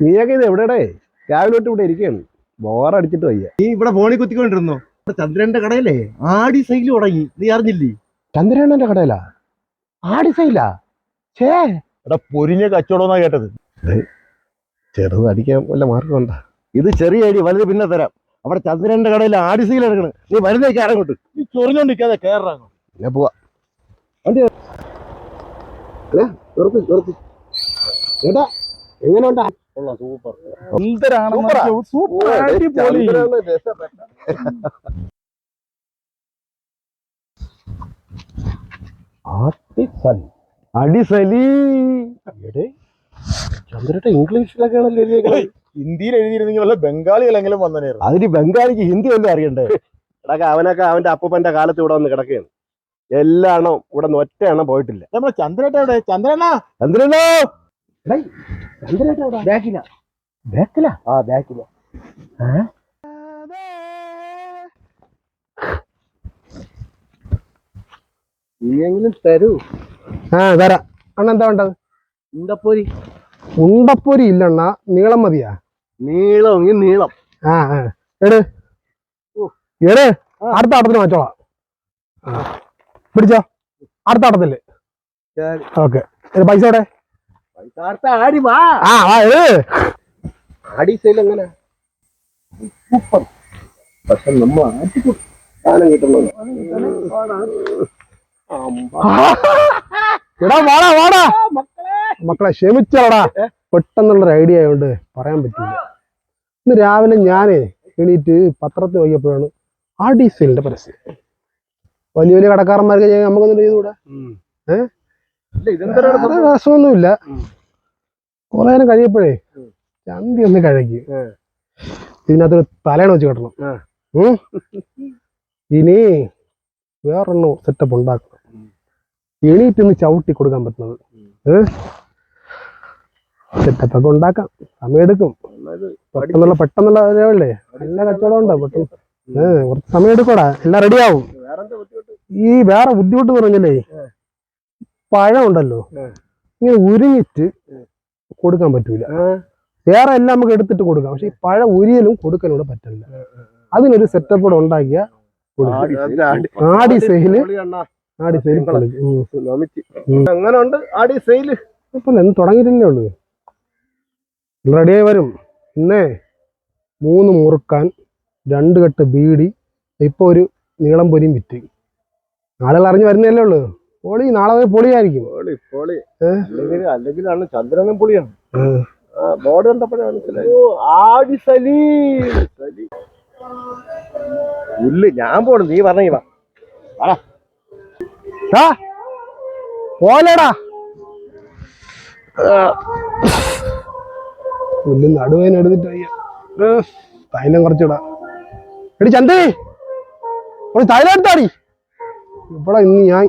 നീയൊക്കെ ഇത് എവിടെടേ രാവിലെ തൊട്ട് ഇവിടെ ഇരിക്കുകയാണ്. ബോറടിച്ചിട്ട് വയ്യ. നീ ഇവിടെ ഫോണിൽ കുത്തിക്കൊണ്ടിരുന്നോ? ഇവിടെ ചന്ദ്രന്റെ കടയിലേ? ആടി സൈൽ തുടങ്ങി. നീ അറിഞ്ഞില്ലേ? ചന്ദ്രേണ്ണന്റെ കടയിലാ? ആടിസയില്ല ഛേ. എടാ പൊരിഞ്ഞ കച്ചവടമെന്നാ കേട്ടത്. ചെറുത് അടിക്കാൻ വല്ല മാർഗം ഉണ്ടാ? ഇത് ചെറിയ അടി വലുത് പിന്നെ തരാം. അവിടെ ചന്ദ്രന്റെ കടയിൽ ആടി സൈക്കിൾ എടുക്കണ്. നീ വരുന്നേക്ക് ആരങ്ങോട്ട്? നീ ചൊറിഞ്ഞോണ്ടിരിക്കാതെ കേറാങ്ങോ പിന്നെ പോവാ. വണ്ടി നിർത്തി നിർത്തി. ഏട്ടാ എങ്ങനെയുണ്ടാ? സൂപ്പർ. സൂപ്പർ രക്ഷപ്പെട്ട. ആത്തിസൽ. അടിസലി. എടേ, ഇംഗ്ലീഷിലൊക്കെ ആണല്ലോ എഴുതിയേക്കുന്നത് ഹിന്ദിയിൽ എഴുതിയിരുന്നെങ്കിൽ വല്ല ബംഗാളികളെങ്കിലും വന്നനായിരുന്നു അതിന് ബംഗാളിക്ക് ഹിന്ദി ഒന്നും അറിയണ്ടേ? എടാ അവനൊക്കെ അവന്റെ അപ്പൂപ്പന്റെ കാലത്ത് ഇവിടെ വന്ന് കിടക്കുകയാണ്. എല്ലാ എണ്ണം ഇവിടെ നിന്ന് ഒറ്റ എണ്ണം പോയിട്ടില്ല. നമ്മുടെ ചന്ദ്രേട്ട എവിടെ? ചന്ദ്രനാ ചന്ദ്രനോ ബാക്കില. ബാക്കില? ആ ബാക്കില. ഇനിയെങ്കിലും തരൂ. ആ തരാം. അണ്ണ എന്താ വേണ്ടത്? ഉണ്ടപ്പൊരി. ഉണ്ടപ്പൊരി ഇല്ലണ്ണ നീളം മതിയാ? നീളം ഈ നീളം. ആ ആ. എട്. എട്. അടുത്ത അടുത്തിന് മാറ്റോളാം. ആ. പിടിച്ചോ. അടുത്ത അടത്തിൽ. ഓക്കെ. പൈസ എവിടെ? ആടി ആടി സൂപ്പർ. പക്ഷെ ആറ്റിക്കും സാധനം കിട്ടുന്നത്. എടാ വാടാ വാടാ. മക്കളെ. ക്ഷമിച്ചോടാ. പെട്ടെന്നുള്ളൊരു ഐഡിയ ആയതുകൊണ്ട് പറയാൻ പറ്റില്ല. ഇന്ന് രാവിലെ ഞാനേ എണീറ്റ് പത്രത്തിൽ നോക്കിയപ്പോഴാണ് ആ ഡീസലിന്റെ പരസ്യം. വലിയ വലിയ കടക്കാരന്മാർക്ക് നമുക്കൊന്നും ചെയ്തുകൂടാ? ഏഹ് രസമൊന്നുമില്ല. കുറെ നേരം കഴിയപ്പോഴേ ചന്തി ഒന്ന് കഴക്കി ഇതിനകത്തൊരു തലേണ വെച്ച് കെട്ടണം. ഇനി വേറൊന്നും സെറ്റപ്പ് ഉണ്ടാക്കണം. എണീറ്റൊന്ന് ചവിട്ടി കൊടുക്കാൻ പറ്റുന്നത്. സെറ്റപ്പ് ഒക്കെ ഉണ്ടാക്കാം. സമയമെടുക്കും. പെട്ടെന്നുള്ള പെട്ടെന്നുള്ള നല്ല കച്ചവടം ഉണ്ടോ. പെട്ടെന്ന്. ഏഹ് കുറച്ച് സമയം എടുക്കൂടാ. എല്ലാം റെഡിയാവും ഈ വേറെ ബുദ്ധിമുട്ട് പറഞ്ഞല്ലേ പഴമുണ്ടല്ലോ. പഴം ഉണ്ടല്ലോ ഇങ്ങനെ ഉരുങ്ങിട്ട് കൊടുക്കാൻ പറ്റൂല. വേറെ എല്ലാം നമുക്ക് എടുത്തിട്ട് കൊടുക്കാം. പക്ഷെ ഈ പഴം ഉരിയലും കൊടുക്കാനൂടെ പറ്റില്ല അതിനൊരു സെറ്റപ്പ് കൂടെ ഉണ്ടാക്കിയ ആടി സെയിൽ. ആടി. സെയിൽ അങ്ങനെ ഉണ്ട് ആടി സെയിൽ ഇപ്പൊ എന്ന് തുടങ്ങിയിട്ടല്ലേ ഉള്ളൂ. റെഡിയായി വരും. ഇന്നേ മൂന്ന് മുറുക്കാൻ രണ്ട് കെട്ട് ബീഡി ഇപ്പൊ ഒരു നീളം പൊരിയും വിറ്റ്. ആളുകൾ അറിഞ്ഞു വരുന്നല്ലേ ഉള്ളൂ. പൊളി നാളെ പൊളിയായിരിക്കും. പൊളി പൊളി. അല്ലെങ്കിൽ അല്ലെങ്കിലാണ് ചന്ദ്രനും പൊളിയാണ്. ബോർഡ് കണ്ടപ്പോഴാണ് ആടി സലീ. സലീ. ഇല്ല ഞാൻ പോണു നീ പറഞ്ഞ വാ. ആ പോലെടാ. പുല്ല് നടുവേന എടുത്തിട്ട് തൈലം കുറച്ചിടാ എടി ചന്തേ ഒരു തൈലം എടുത്താടി. ഇവിടെ ഇന്ന് ഞാൻ